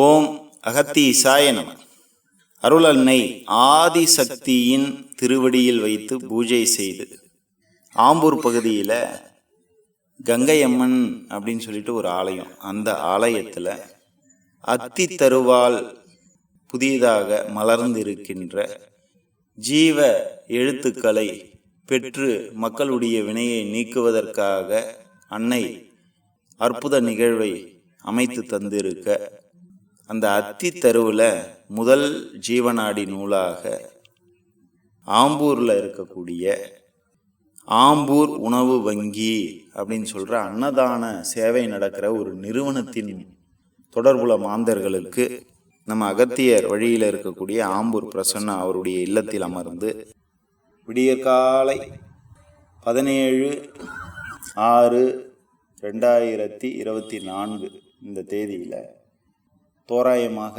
ஓம் அகத்தீசாய நம. அருளன்னை ஆதிசக்தியின் திருவடியில் வைத்து பூஜை செய்து ஆம்பூர் பகுதியில் கங்கையம்மன் அப்படின்னு சொல்லிட்டு ஒரு ஆலயம். அந்த ஆலயத்தில் அத்தி தருவால் புதியதாக மலர்ந்திருக்கின்ற ஜீவ எழுத்துக்களை பெற்று மக்களுடைய வினையை நீக்குவதற்காக அன்னை அற்புத நிகழ்வை அமைத்து தந்திருக்க அந்த அத்தி தருவில் முதல் ஜீவநாடி நூலாக ஆம்பூரில் இருக்கக்கூடிய ஆம்பூர் உணவு வங்கி அப்படின்னு சொல்கிற அன்னதான சேவை நடக்கிற ஒரு நிறுவனத்தின் தொடர்புல மாந்தர்களுக்கு நம்ம அகத்தியர் வழியில் இருக்கக்கூடிய ஆம்பூர் பிரசன்னா அவருடைய இல்லத்தில் அமர்ந்து விடியற்காலை பதினேழு ஆறு ரெண்டாயிரத்தி இருபத்தி நான்கு இந்த தேதியில் தோராயமாக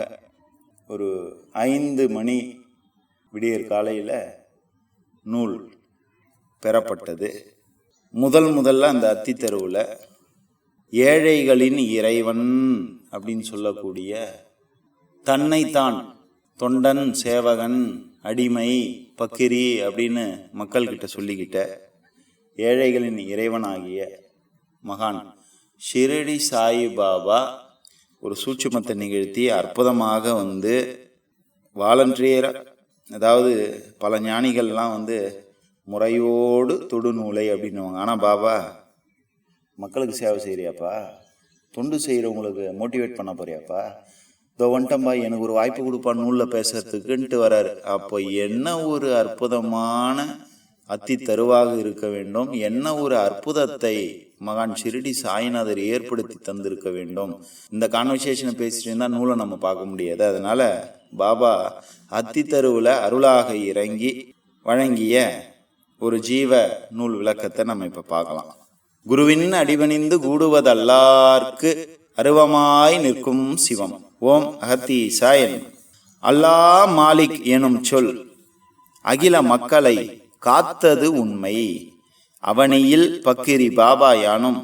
ஒரு ஐந்து மணி விடியற் காலையில் நூல் பெறப்பட்டது. முதல் முதல்ல அந்த அத்தித்தருவில் ஏழைகளின் இறைவன் அப்படின்னு சொல்லக்கூடிய தன்னைத்தான் தொண்டன் சேவகன் அடிமை பக்கிரி அப்படின்னு மக்கள்கிட்ட சொல்லிக்கிட்ட ஏழைகளின் இறைவனாகிய மகான் ஷிரடி சாயிபாபா ஒரு சூட்சுமத்தை நிகழ்த்தி அற்புதமாக வந்து வாலண்டியராக அதாவது பல ஞானிகள்லாம் வந்து முறையோடு தொடுநூலை அப்படின்னுவாங்க. ஆனால் பாபா மக்களுக்கு சேவை செய்கிறியாப்பா தொண்டு செய்கிறவங்களுக்கு மோட்டிவேட் பண்ண போறியாப்பா? இதோ வந்துட்டம்பா எனக்கு ஒரு வாய்ப்பு கொடுப்பா நூலில் பேசுறதுக்குன்ட்டு வராரு. அப்போ என்ன ஒரு அற்புதமான அத்தி தருவாக இருக்க வேண்டும். என்ன ஒரு அற்புதத்தை மகான் ஷிரடி சாய்நாதர் ஏற்படுத்தி தந்திருக்க வேண்டும். இந்த கான்வர்சேஷனை பேசிட்டு இருந்தால் நூலை நம்ம பார்க்க முடியாது. அதனால பாபா அத்தி தருவில் அருளாக இறங்கி வழங்கிய ஒரு ஜீவ நூல் விளக்கத்தை நம்ம இப்போ பார்க்கலாம். குருவின் அடிபணிந்து கூடுவதல்லார்க்கு அருவமாய் நிற்கும் சிவம். ஓம் அகத்தி சாயன் அல்லாஹ் மாலிக் எனும் சொல் அகில மக்களை காத்தது உண்மை. அவனியில் பக்கிரி பாபா யானும்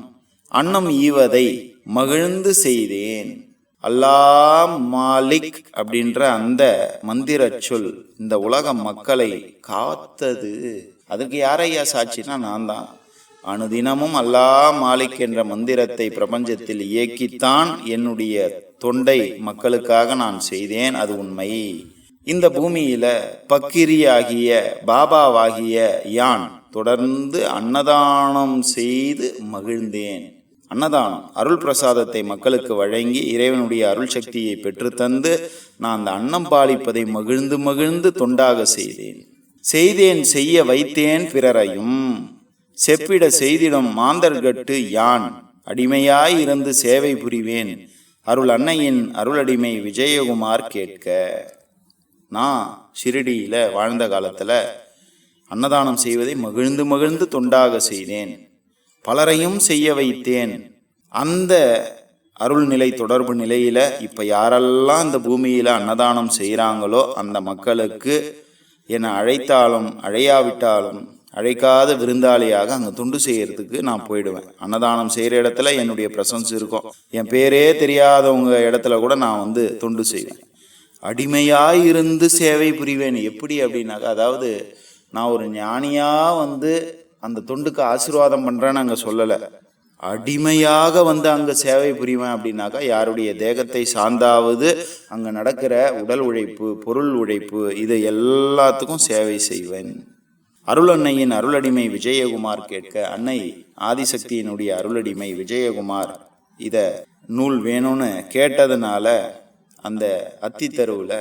அன்னம் ஈவதை மகிழ்ந்து செய்தேன். அல்லாஹ் மாலிக் அப்படின்ற அந்த மந்திர சொல் இந்த உலக மக்களை காத்தது. அதுக்கு யாரையா சாட்சினா நான் தான். அனுதினமும் அல்லாஹ் மாலிக் என்ற மந்திரத்தை பிரபஞ்சத்தில் இயக்கித்தான் என்னுடைய தொண்டை மக்களுக்காக நான் செய்தேன். அது உண்மை. இந்த பூமியில பக்கிரியாகிய பாபாவாகிய யான் தொடர்ந்து அன்னதானம் செய்து மகிழ்ந்தேன். அன்னதானம் அருள் பிரசாதத்தை மக்களுக்கு வழங்கி இறைவனுடைய அருள் சக்தியை பெற்றுத்தந்து நான் அந்த அன்னம் பாலிப்பதை மகிழ்ந்து மகிழ்ந்து தொண்டாக செய்தேன். செய்தேன் செய்ய வைத்தேன் பிறரையும். செப்பிட செய்திடும் மாந்தர்கட்டு யான் அடிமையாய் இருந்து சேவை புரிவேன். அருள் அன்னையின் அருளடிமை விஜயகுமார் கேட்க. நான் ஷிரடியில் வாழ்ந்த காலத்தில் அன்னதானம் செய்வதை மகிழ்ந்து மகிழ்ந்து தொண்டாக செய்தேன். பலரையும் செய்ய வைத்தேன். அந்த அருள்நிலை தொடர்பு நிலையில் இப்போ யாரெல்லாம் இந்த பூமியில் அன்னதானம் செய்கிறாங்களோ அந்த மக்களுக்கு என்னை அழைத்தாலும் அழையாவிட்டாலும் அழைக்காத விருந்தாளியாக அங்கே துண்டு செய்யறதுக்கு நான் போயிடுவேன். அன்னதானம் செய்கிற இடத்துல என்னுடைய பிரசன்ஸ் இருக்கும். என் பேரே தெரியாதவங்க இடத்துல கூட நான் வந்து தொண்டு செய்வேன். அடிமையாயிருந்து சேவை புரிவேன். எப்படி அப்படின்னாக்கா அதாவது நான் ஒரு ஞானியாக வந்து அந்த தொண்டுக்கு ஆசீர்வாதம் பண்ணுறேன்னு அங்கே சொல்லலை. அடிமையாக வந்து அங்கே சேவை புரிவேன் அப்படின்னாக்கா யாருடைய தேகத்தை சார்ந்தாவது அங்கே நடக்கிற உடல் உழைப்பு பொருள் உழைப்பு இதை எல்லாத்துக்கும் சேவை செய்வேன். அருள் அன்னையின் அருளடிமை விஜயகுமார் கேட்க அன்னை ஆதிசக்தியினுடைய அருளடிமை விஜயகுமார் இதை நூல் வேணும்னு கேட்டதுனால அந்த அத்தி தெருவில்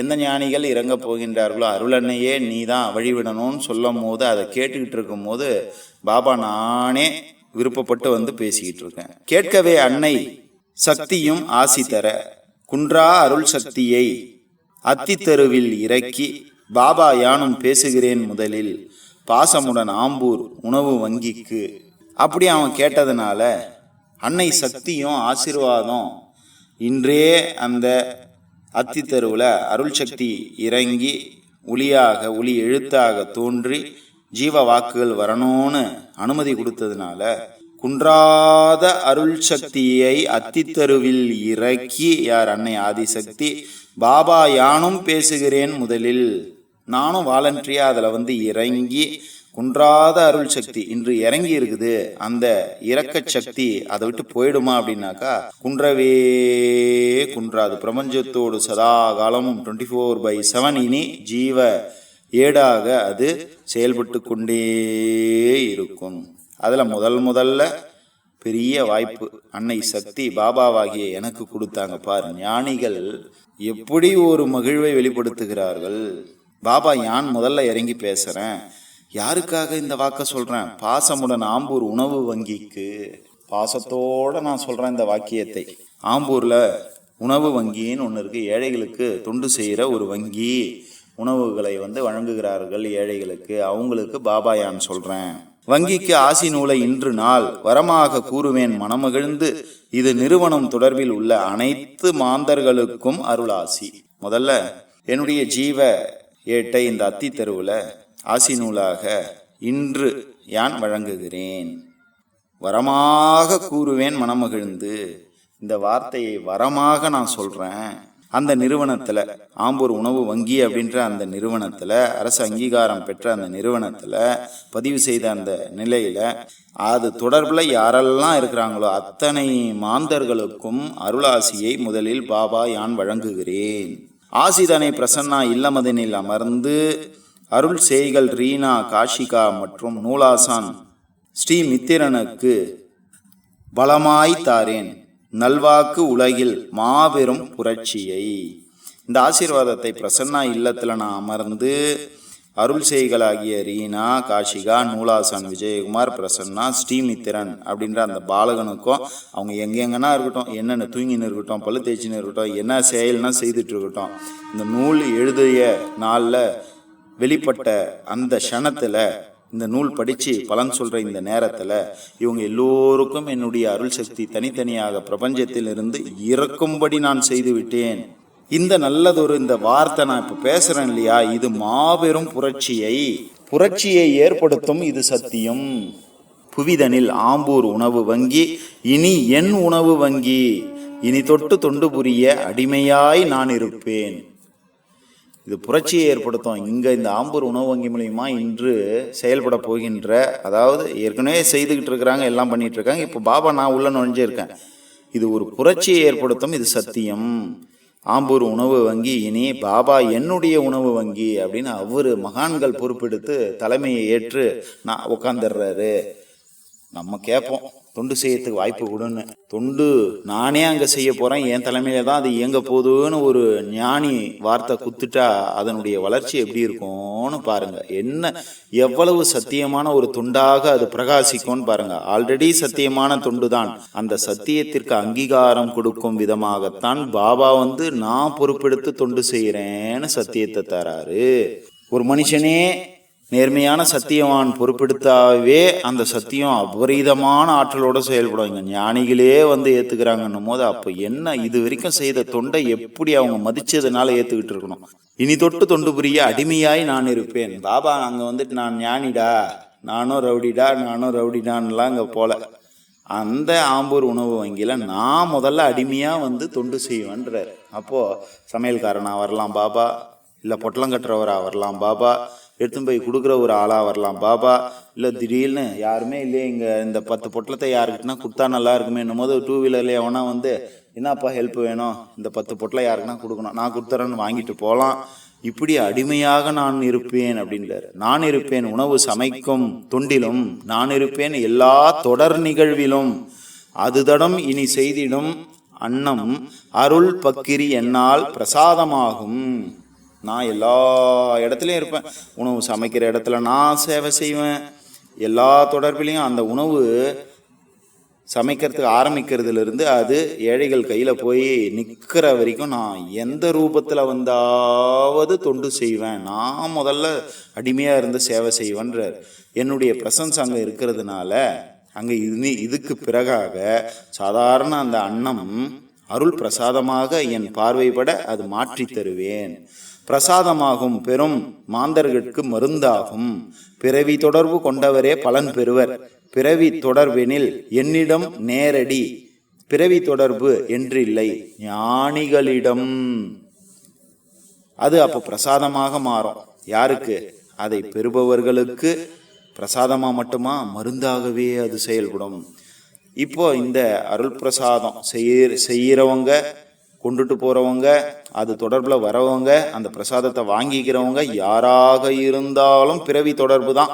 எந்த ஞானிகள் இறங்க போகின்றார்களோ அருளன்னையே நீ தான் வழிவிடணும்னு சொல்லும் போது அதை கேட்டுக்கிட்டு இருக்கும் போது பாபா நானே விருப்பப்பட்டு வந்து பேசிக்கிட்டு இருக்கேன். கேட்கவே அன்னை சக்தியும் ஆசி தர குன்றா அருள் சக்தியை அத்தித்தருவில் இறக்கி பாபா யானும் பேசுகிறேன் முதலில் பாசமுடன் ஆம்பூர் உணவு வங்கிக்கு. அப்படி அவன் கேட்டதுனால அன்னை சக்தியும் ஆசீர்வாதம் இன்றே அந்த அத்தித்தருவில் அருள் சக்தி இறங்கி ஒளியாக ஒளி எழுத்தாக தோன்றி ஜீவ வாக்குகள் வரணும்னு அனுமதி கொடுத்ததுனால குன்றாத அருள் சக்தியை அத்தித்தருவில் இறக்கி யார் அன்னை ஆதிசக்தி பாபா யானும் பேசுகிறேன் முதலில். நானும் வாலண்டரியா அதில் வந்து இறங்கி குன்றாத அருள் சக்தி இன்று இறங்கி இருக்குது அந்த இறக்க சக்தி அதை விட்டு போயிடுமா அப்படின்னாக்கா குன்றவே குன்றாது. பிரபஞ்சத்தோடு சதா காலமும் டுவெண்ட்டி ஃபோர் பை செவன் இனி ஜீவ ஏடாக அது செயல்பட்டு கொண்டே இருக்கும். அதில் முதல் முதல்ல பெரிய வாய்ப்பு அன்னை சக்தி பாபாவாகிய எனக்கு கொடுத்தாங்க பாரு. ஞானிகள் எப்படி ஒரு மகிழ்வை வெளிப்படுத்துகிறார்கள்? பாபா யான் முதல்ல இறங்கி பேசுகிறேன் யாருக்காக இந்த வாக்க சொல்றேன்? பாசமுடன் ஆம்பூர் உணவு வங்கிக்கு. பாசத்தோட நான் சொல்றேன் இந்த வாக்கியத்தை. ஆம்பூர்ல உணவு வங்கின்னு ஒன்று இருக்கு. ஏழைகளுக்கு தொண்டு செய்கிற ஒரு வங்கி. உணவுகளை வந்து வழங்குகிறார்கள் ஏழைகளுக்கு. அவங்களுக்கு பாபாயான் சொல்கிறேன் சொல்றேன். வங்கிக்கு ஆசி நூலை இன்று நாள் வரமாக கூறுவேன் மனமகிழ்ந்து. இது நிறுவனம் தொடர்பில் உள்ள அனைத்து மாந்தர்களுக்கும் அருளாசி. முதல்ல என்னுடைய ஜீவ ஏட்டை இந்த அத்தி தெருவில் ஆசி நூலாக இன்று யான் வழங்குகிறேன்? வரமாக கூறுவேன் மனமகிழ்ந்து இந்த வார்த்தையை வரமாக நான் சொல்றேன். அந்த நிறுவனத்தில் ஆம்பூர் உணவு வங்கி அப்படின்ற அந்த நிறுவனத்தில் அரசு அங்கீகாரம் பெற்ற அந்த நிறுவனத்தில் பதிவு செய்த அந்த நிலையில் அது தொடர்பில் யாரெல்லாம் இருக்கிறாங்களோ அத்தனை மாந்தர்களுக்கும் அருளாசியை முதலில் பாபா யான் வழங்குகிறேன். ஆசிதனை பிரசன்னா இல்லமதனில் அமர்ந்து அருள் செய்கள் ரீனா காஷிகா மற்றும் நூலாசான் ஸ்ரீ மித்திரனுக்கு பலமாய் தாரேன். நல்வாக்கு உலகில் மாபெரும் புரட்சியை. இந்த ஆசீர்வாதத்தை பிரசன்னா இல்லத்தில் நான் அமர்ந்து அருள் செய்களாகிய ரீனா காஷிகா நூலாசன் விஜயகுமார் பிரசன்னா ஸ்ரீமித்திரன் அப்படின்ற அந்த பாலகனுக்கும் அவங்க எங்கெங்கன்னா இருக்கட்டும் என்னென்ன தூங்கின்னு இருக்கட்டும் பழு தேய்ச்சின்னு இருக்கட்டும் என்ன செயல்னா செய்துட்டு இருக்கட்டும் இந்த நூல் எழுதிய நாளில் வெளிப்பட்ட அந்த க்ஷணத்தில் இந்த நூல் படித்து பலன் சொல்கிற இந்த நேரத்தில் இவங்க எல்லோருக்கும் என்னுடைய அருள் சக்தி தனித்தனியாக பிரபஞ்சத்திலிருந்து இறக்கும்படி நான் செய்து விட்டேன். இந்த நல்லதொரு இந்த வார்த்தை நான் இப்போ பேசுகிறேன் இல்லையா? இது மாபெரும் புரட்சியை புரட்சியை ஏற்படுத்தும் இது சத்தியம். புவிதனில் ஆம்பூர் உணவு வங்கி இனி என் உணவு வங்கி இனி தொட்டு தொண்டு புரிய அடிமையாய் நான் இருப்பேன். இது புரட்சியை ஏற்படுத்தும். இங்கே இந்த ஆம்பூர் உணவு வங்கி மூலியமா இன்று செயல்பட போகின்ற அதாவது ஏற்கனவே செய்துக்கிட்டு இருக்கிறாங்க எல்லாம் பண்ணிட்டு இருக்காங்க. இப்போ பாபா நான் உள்ள நுழைஞ்சிருக்கேன். இது ஒரு புரட்சியை ஏற்படுத்தும் இது சத்தியம். ஆம்பூர் உணவு வங்கி இனி பாபா என்னுடைய உணவு வங்கி அப்படின்னு அவர் மகான்கள் பொறுப்பெடுத்து தலைமையை ஏற்று நான் உட்காந்துடுறாரு நம்ம கேட்போம் தொண்டு செய்யறதுக்கு வாய்ப்பு கொடுன்னு. தொண்டு நானே அங்கே செய்ய போகிறேன் என் தலைமையில தான் அது இயங்க போகுதுன்னு ஒரு ஞானி வார்த்தை குத்துட்டா அதனுடைய வளர்ச்சி எப்படி இருக்கும்னு பாருங்க. என்ன எவ்வளவு சத்தியமான ஒரு துண்டாக அது பிரகாசிக்கும்னு பாருங்க. ஆல்ரெடி சத்தியமான தொண்டு தான் அந்த சத்தியத்திற்கு அங்கீகாரம் கொடுக்கும் விதமாகத்தான் பாபா வந்து நான் பொறுப்பெடுத்து தொண்டு செய்கிறேன்னு சத்தியத்தை தராரு. ஒரு மனுஷனே நேர்மையான சத்தியவான் பொறுப்பெடுத்தாவே அந்த சத்தியம் அபரீதமான ஆற்றலோடு செயல்படும். இங்கே ஞானிகளே வந்து ஏற்றுக்கிறாங்கன்னும் போது அப்போ என்ன இது வரைக்கும் செய்த தொண்டை எப்படி அவங்க மதிச்சதுனால ஏற்றுக்கிட்டு இருக்கணும்? இனி தொட்டு தொண்டு புரிய அடிமையாய் நான் இருப்பேன். பாபா அங்கே வந்துட்டு நான் ஞானிடா? நானும் ரவுடிடா? நானும் ரவுடிடான்லாம் அங்கே போல. அந்த ஆம்பூர் உணவு வங்கியில் நான் முதல்ல அடிமையாக வந்து தொண்டு செய்வேன்றார். அப்போது சமையல்காரனாக வரலாம் பாபா இல்லை பொட்டலம் கட்டுறவராக வரலாம் பாபா எடுத்துன்னு போய் கொடுக்குற ஒரு ஆளாக வரலாம். பாபா இல்லை திடீர்னு யாருமே இல்லையே இங்கே இந்த பத்து பொட்டலத்தை யாருக்கிட்டனா கொடுத்தா நல்லா இருக்குமே என்னும் போது டூ வீலரில் எவனா வந்து என்னப்பா ஹெல்ப் வேணும்? இந்த பத்து பொட்டலை யாருக்குன்னா கொடுக்கணும்? நான் கொடுத்துறேன்னு வாங்கிட்டு போகலாம் இப்படி அடிமையாக நான் இருப்பேன் அப்படின்றார். நான் இருப்பேன் உணவு சமைக்கும் தொண்டிலும் நான் இருப்பேன் எல்லா தொடர் நிகழ்விலும். அதுதடம் இனி செய்திடும் அன்னம் அருள் பக்கிரி என்னால் பிரசாதமாகும். நான் எல்லா இடத்துலையும் இருப்பேன். உணவு சமைக்கிற இடத்துல நான் சேவை செய்வேன். எல்லா தொடர்பிலையும் அந்த உணவு சமைக்கிறதுக்கு ஆரம்பிக்கிறதுலேருந்து அது ஏழைகள் கையில் போய் நிற்கிற வரைக்கும் நான் எந்த ரூபத்தில் வந்தாவது தொண்டு செய்வேன். நான் முதல்ல அடிமையாக இருந்து சேவை செய்வேன்றார். என்னுடைய பிரசன்ஸ் அங்கே இருக்கிறதுனால அங்கே இது இதுக்கு பிறகாக சாதாரண அந்த அன்னம் அருள் பிரசாதமாக என் பார்வைப்பட அது மாற்றி தருவேன். பிரசாதமாகும் பெரும் மாந்தர்களுக்கு மருந்தாகும். பிறவி தொடர்பு கொண்டவரே பலன் பெறுவர். பிறவி தொடர்பெனில் என்னிடம் நேரடி. பிறவி தொடர்பு என்றில்லை ஞானிகளிடம். அது அப்போ பிரசாதமாக மாறும். யாருக்கு? அதை பெறுபவர்களுக்கு பிரசாதமாக மட்டுமா? மருந்தாகவே அது செயல்படும். இப்போ இந்த அருள் பிரசாதம் செய்ய செய்கிறவங்க கொண்டுட்டு போறவங்க அது தொடர்புல வரவங்க அந்த பிரசாதத்தை வாங்கிக்கிறவங்க யாராக இருந்தாலும் பிறவி தொடர்பு தான்.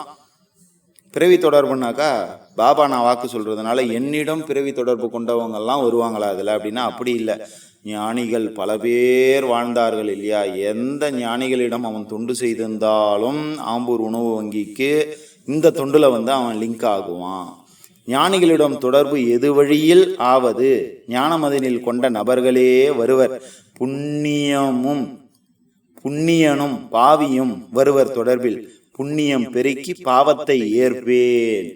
பிறவி தொடர்புனாக்கா பாபா நான் வாக்கு சொல்றதுனால என்னிடம் பிறவி தொடர்பு கொண்டவங்க எல்லாம் வருவாங்களா அதுல அப்படின்னா அப்படி இல்லை. ஞானிகள் பல பேர் வாழ்ந்தார்கள் இல்லையா? எந்த ஞானிகளிடம் அவன் தொண்டு செய்திருந்தாலும் ஆம்பூர் உணவு வங்கிக்கு இந்த தொண்டுல வந்து அவன் லிங்க் ஆகுவான். ஞானிகளிடம் தொடர்பு எது வழியில் ஆவது? ஞானமதனில் கொண்ட நபர்களே வருவர். புண்ணியமும் புண்ணியனும் பாவியும் வருவர் தொடர்பில். புண்ணியம் பெருக்கி பாவத்தை ஏற்பேன்.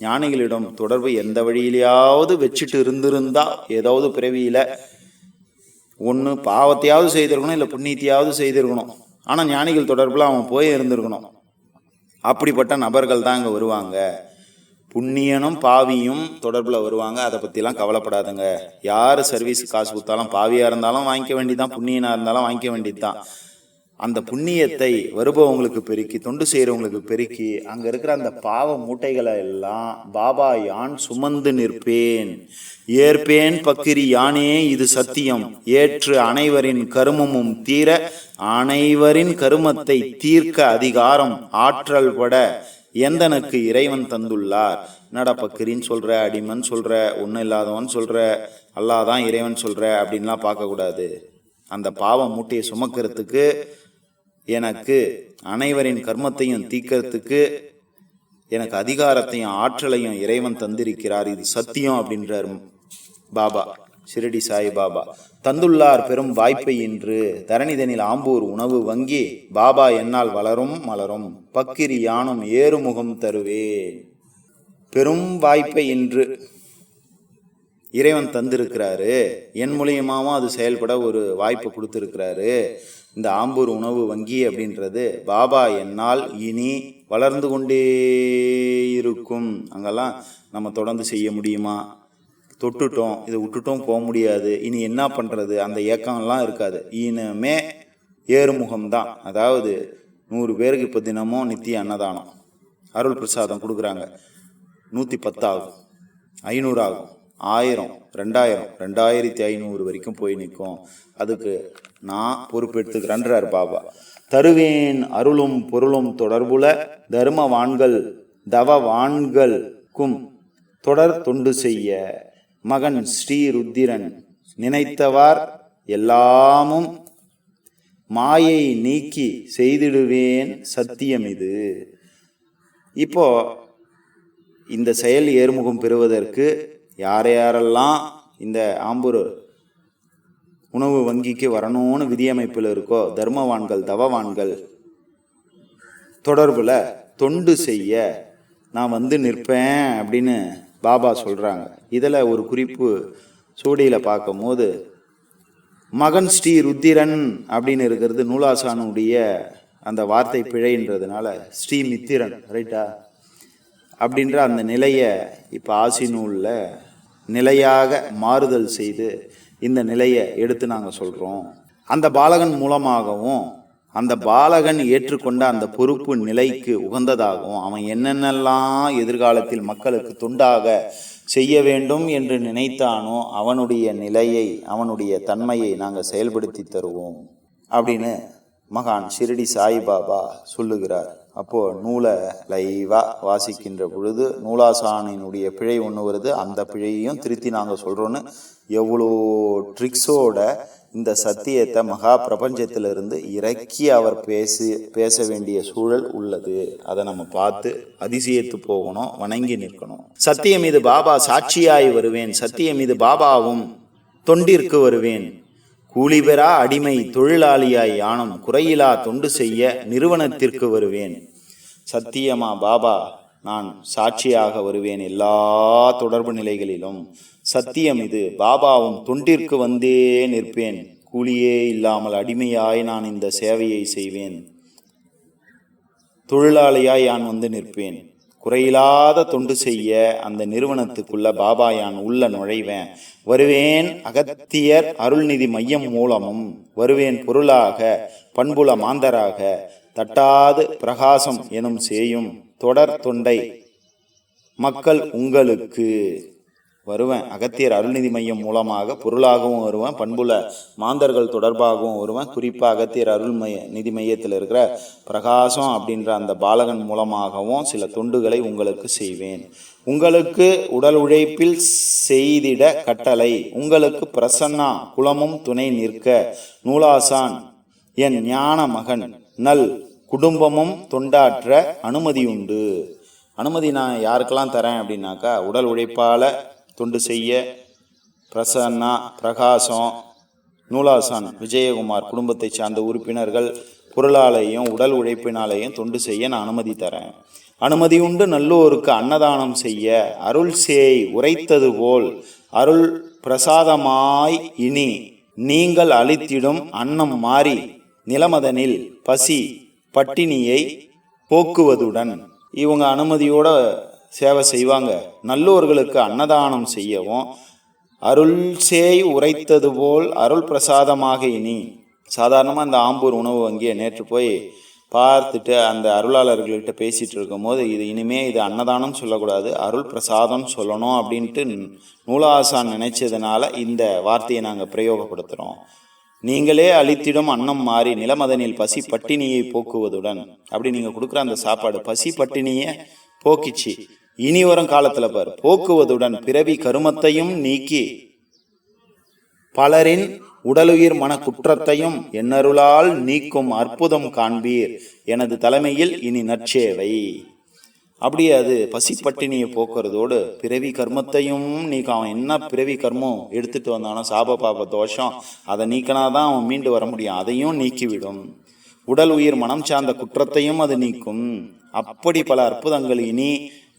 ஞானிகளிடம் தொடர்பு எந்த வழியிலையாவது வச்சுட்டு இருந்திருந்தா ஏதாவது பிறவியில ஒன்று பாவத்தையாவது செய்திருக்கணும் இல்லை புண்ணியத்தையாவது செய்திருக்கணும். ஆனால் ஞானிகள் தொடர்பில் அவன் போய் இருந்திருக்கணும். அப்படிப்பட்ட நபர்கள் தான் இங்கே வருவாங்க. புண்ணியனும் பாவியும் தொடர்பில் வருவாங்க. அதை பற்றிலாம் கவலைப்படாதுங்க. யார் சர்வீஸ் காசு கொடுத்தாலும் பாவியாக இருந்தாலும் வாங்கிக்க வேண்டியதான் புண்ணியனாக இருந்தாலும் வாங்கிக்க வேண்டியதுதான். அந்த புண்ணியத்தை வருபவங்களுக்கு பெருக்கி தொண்டு செய்கிறவங்களுக்கு பெருக்கி அங்கே இருக்கிற அந்த பாவ மூட்டைகளை எல்லாம் பாபா யான் சுமந்து நிற்பேன். ஏற்பேன் பக்கிரி யானே இது சத்தியம். ஏற்று அனைவரின் கருமமும் தீர அனைவரின் கருமத்தை தீர்க்க அதிகாரம் ஆற்றல் பட எந்தனுக்கு இறைவன் தந்துள்ளார்? என்னடா பக்கிரின்னு சொல்ற அடிமன் சொல்ற ஒன்றும் இல்லாதவன் சொல்ற அல்லாதான் இறைவன் சொல்ற அப்படின்லாம் பார்க்கக்கூடாது. அந்த பாவ மூட்டையை சுமக்கிறதுக்கு எனக்கு அனைவரின் கர்மத்தையும் தீக்கிறதுக்கு எனக்கு அதிகாரத்தையும் ஆற்றலையும் இறைவன் தந்திருக்கிறார். இது சத்தியம் அப்படின்றார் பாபா. ஷிரடி சாய் பாபா தந்துள்ளார் பெரும் வாய்ப்பை இன்று தரணிதனில் ஆம்பூர் உணவு வங்கி பாபா என்னால் வளரும் மலரும் பக்கிரி யானும் ஏறுமுகம் தருவேன் பெரும் வாய்ப்பை இன்று இறைவன் தந்திருக்கிறாரு. என் மூலியமாவும் அது செயல்பட ஒரு வாய்ப்பு கொடுத்துருக்கிறாரு. இந்த ஆம்பூர் உணவு வங்கி அப்படின்றது பாபா என்னால் இனி வளர்ந்து கொண்டே இருக்கும். அங்கெல்லாம் நம்ம தொடர்ந்து செய்ய முடியுமா? தொட்டுட்டோம் இதை விட்டுட்டோம் போக முடியாது. இனி என்ன பண்ணுறது அந்த ஏக்கம்லாம் இருக்காது. இனிமே ஏறுமுகம் தான் அதாவது நூறு பேருக்கு இப்போ தினமும் நித்திய அன்னதானம். அருள் பிரசாதம் கொடுக்குறாங்க. நூற்றி பத்து ஆகும் ஐநூறு ஆகும் ஆயிரம். ரெண்டாயிரம். ரெண்டாயிரத்தி ஐநூறு வரைக்கும் போய் நிற்கும். அதுக்கு நான் பொறுப்பெடுத்துக்கிறேன்றார் பாபா. தருவேன் அருளும் பொருளும் தொடர்புல தர்மவான்கள் தவவான்களுக்கும் தொடர் தொண்டு செய்ய. மகன் ஸ்ரீருத்திரன் நினைத்தவார் எல்லாமும் மாயை நீக்கி செய்திடுவேன் சத்தியம் இது. இப்போ இந்த செயல் ஏர்முகம் பெறுவதற்கு யார் யாரெல்லாம் இந்த ஆம்பூர் உணவு வங்கிக்கு வரணும்னு விதியமைப்பில் இருக்கோ தர்மவான்கள் தவவான்கள் தொடர்பில் தொண்டு செய்ய நான் வந்து நிற்பேன் அப்படின்னு பாபா சொல்கிறாங்க இதில் ஒரு குறிப்பு சூடியில் பார்க்கும்போது மகன் ஸ்ரீ ருத்திரன் அப்படின்னு இருக்கிறது நூலாசானுடைய அந்த வார்த்தை பிழைன்றதுனால ஸ்ரீ மித்திரன் ரைட்டா அப்படின்ற அந்த நிலையை இப்போ ஆசி நூலில் நிலையாக மாறுதல் செய்து இந்த நிலையை எடுத்து நாங்கள் சொல்கிறோம் அந்த பாலகன் மூலமாகவும் அந்த பாலகன் ஏற்றுக்கொண்ட அந்த பொறுப்பு நிலைக்கு உகந்ததாகவும் அவன் என்னென்னலாம் எதிர்காலத்தில் மக்களுக்கு துண்டாக செய்ய வேண்டும் என்று நினைத்தானோ அவனுடைய நிலையை அவனுடைய தன்மையை நாங்கள் செயல்படுத்தி தருவோம் அப்படின்னு மகான் ஷிரடி சாய்பாபா சொல்லுகிறார். அப்போ நூலை லைவா வாசிக்கின்ற பொழுது நூலாசானினுடைய பிழை ஒன்று வருது. அந்த பிழையையும் திருத்தி நாங்கள் சொல்கிறோன்னு எவ்வளோ ட்ரிக்ஸோட இந்த சத்தியத்தை மகா பிரபஞ்சத்திலிருந்து இறக்கி அவர் பேசி பேச வேண்டிய சூழல் உள்ளது. அதை நம்ம பார்த்து அதிசயத்து போகணும் வணங்கி நிற்கணும். சத்தியம் இது பாபா சாட்சியாய் வருவேன் சத்தியம் இது பாபாவும் தொண்டிற்கு வருவேன். கூலிபெறா அடிமை தொழிலாளியாய் யானம் குறையிலா தொண்டு செய்ய நிறுவனத்திற்கு வருவேன். சத்தியமா பாபா நான் சாட்சியாக வருவேன் எல்லா தொடர்பு நிலைகளிலும். சத்தியம் இது. பாபாவும் தொண்டிற்கு வந்தே நிற்பேன். கூலியே இல்லாமல் அடிமையாய் நான் இந்த சேவையை செய்வேன். தொழிலாளியாய் யான் வந்து நிற்பேன். குறையில்லாத தொண்டு செய்ய அந்த நிறுவனத்துக்குள்ள பாபாயான் உள்ள நுழைவேன். வருவேன் அகத்தியர் அருள்நிதி மையம் மூலமும். வருவேன் பொருளாக பண்புல மாந்தராக. தட்டாது பிரகாசம் எனும் செய்யும் தொடர் தொண்டை. மக்கள் உங்களுக்கு வருவேன். அகத்தியர் அருள்நிதி மையம் மூலமாக பொருளாகவும் வருவேன். பண்புல மாந்தர்கள் தொடர்பாகவும் வருவேன். குறிப்பாக அகத்தியர் அருள் மைய நிதி மையத்தில் இருக்கிற பிரகாசம் அப்படின்ற அந்த பாலகன் மூலமாகவும் சில தொண்டுகளை உங்களுக்கு செய்வேன். உங்களுக்கு உடல் உழைப்பில் செய்திட கட்டளை. உங்களுக்கு பிரசன்னா குலமும் துணை நிற்க. நூலாசான் என் ஞான மகன் நல் குடும்பமும் தொண்டாற்ற அனுமதியுண்டு. அனுமதி நான் யாருக்கெல்லாம் தரேன் அப்படின்னாக்கா உடல் உழைப்பால் தொண்டு செய்ய பிரசன்னா பிரகாசம் நூலாசான் விஜயகுமார் குடும்பத்தை சார்ந்த உறுப்பினர்கள் பொருளாலையும் உடல் உழைப்பினாலேயும் தொண்டு செய்ய நான் அனுமதி தரேன். அனுமதி உண்டு நல்லோருக்கு அன்னதானம் செய்ய. அருள் சேய் உரைத்தது போல் அருள் பிரசாதமாய் இனி நீங்கள் அளித்திடும் அன்னம் மாறி நிலமதனில் பசி பட்டினியை போக்குவதுடன் இவங்க அனுமதியோட சேவை செய்வாங்க. நல்லோர்களுக்கு அன்னதானம் செய்யவும் அருள் சேய் உரைத்தது போல் அருள் பிரசாதமாக இனி. சாதாரணமாக அந்த ஆம்பூர் உணவு வங்கியை நேற்று போய் பார்த்துட்டு அந்த அருளாளர்கள்கிட்ட பேசிகிட்டு இருக்கும்போது இது இனிமே இது அன்னதானம் சொல்லக்கூடாது அருள் பிரசாதம் சொல்லணும் அப்படின்ட்டு நூலாசான் நினைச்சதுனால இந்த வார்த்தையை நாங்கள் பிரயோகப்படுத்துகிறோம் நீங்களே அழித்திடும் அன்னம் மாறி நிலமதனில் பசி பட்டினியை போக்குவதுடன். அப்படி நீங்கள் கொடுக்குற அந்த சாப்பாடு பசி பட்டினியை போக்கிச்சு. இனி வரும் காலத்துல பார் போக்குவதுடன் பிறவி கருமத்தையும் நீக்கி பலரின் உடலுயிர் மன குற்றத்தையும் என்னருளால் நீக்கும் அற்புதம் காண்பீர். எனது தலைமையில் இனி நற்சேவை. அப்படியே அது பசி பட்டினியை போக்குறதோடு பிறவி கர்மத்தையும் நீக்க அவன் என்ன பிறவி கர்மம் எடுத்துட்டு வந்தானோ சாப பாப தோஷம் அதை நீக்கினாதான் அவன் மீண்டு வர முடியும் அதையும் நீக்கிவிடும். உடல் உயிர் மனம் சார்ந்த குற்றத்தையும் அது நீக்கும். அப்படி பல அற்புதங்கள் இனி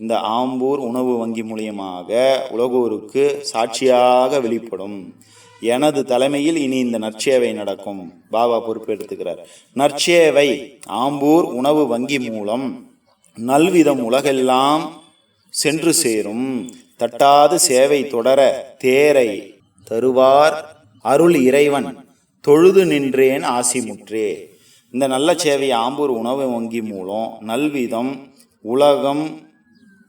இந்த ஆம்பூர் உணவு வங்கி மூலியமாக உலகோருக்கு சாட்சியாக வெளிப்படும். எனது தலைமையில் இனி இந்த நற்சேவை நடக்கும். பாபா பொறுப்பெடுத்துக்கிறார் நற்சேவை ஆம்பூர் உணவு வங்கி மூலம் நல்விதம் உலகெல்லாம் சென்று சேரும். தட்டாது சேவை தொடர தேரை தருவார் அருள் இறைவன். தொழுது நின்றேன் ஆசிமுற்றே. இந்த நல்ல சேவை ஆம்பூர் உணவு வங்கி மூலம் நல்விதம் உலகம்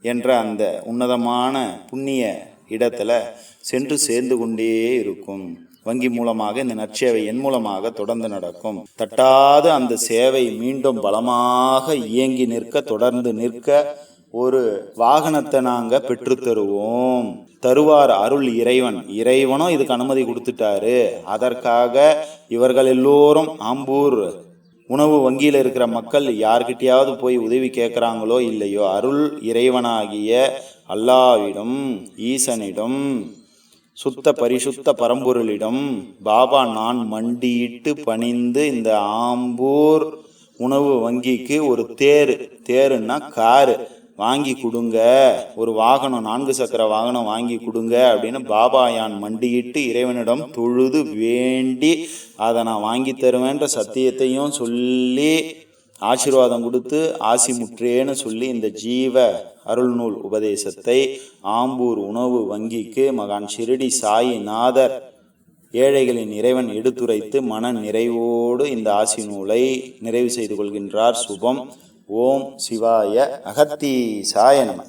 என்ற அந்த உன்னதமான புண்ணிய இடத்துல சென்று சேர்ந்து கொண்டே இருக்கும். வங்கி மூலமாக இந்த நற்சேவை என் மூலமாக தொடர்ந்து நடக்கும். தட்டாது அந்த சேவை மீண்டும் பலமாக இயங்கி நிற்க தொடர்ந்து நிற்க ஒரு வாகனத்தை நாங்க பெற்று தருவோம். தருவார் அருள் இறைவன். இறைவனும் இதுக்கு அனுமதி கொடுத்துட்டாரு. அதற்காக இவர்கள் எல்லோரும் ஆம்பூர் உணவு வங்கியில் இருக்கிற மக்கள் யார்கிட்டயாவது போய் உதவி கேட்குறாங்களோ இல்லையோ அருள் இறைவனாகிய அல்லாவிடம் ஈசனிடம் சுத்த பரிசுத்த பரம்பொருளிடம் பாபா நான் மண்டியிட்டு பணிந்து இந்த ஆம்பூர் உணவு வங்கிக்கு ஒரு தேர் தேருன்னா காரு வாங்கி கொடுங்க. ஒரு வாகனம் நான்கு சக்கர வாகனம் வாங்கி கொடுங்க அப்படின்னு பாபா யான் மண்டியிட்டு இறைவனிடம் தொழுது வேண்டி அதை நான் வாங்கி தருவேன்ற சத்தியத்தையும் சொல்லி ஆசீர்வாதம் கொடுத்து ஆசி முற்றேன்னு சொல்லி இந்த ஜீவ அருள்நூல் உபதேசத்தை ஆம்பூர் உணவு வங்கிக்கு மகான் ஷிரடி சாயிநாதர் ஏழைகளின் இறைவன் எடுத்துரைத்து மன நிறைவோடு இந்த ஆசி நூலை நிறைவு செய்து கொள்கின்றார். சுபம். ஓம் சிவாய அகத்தி சாய நம.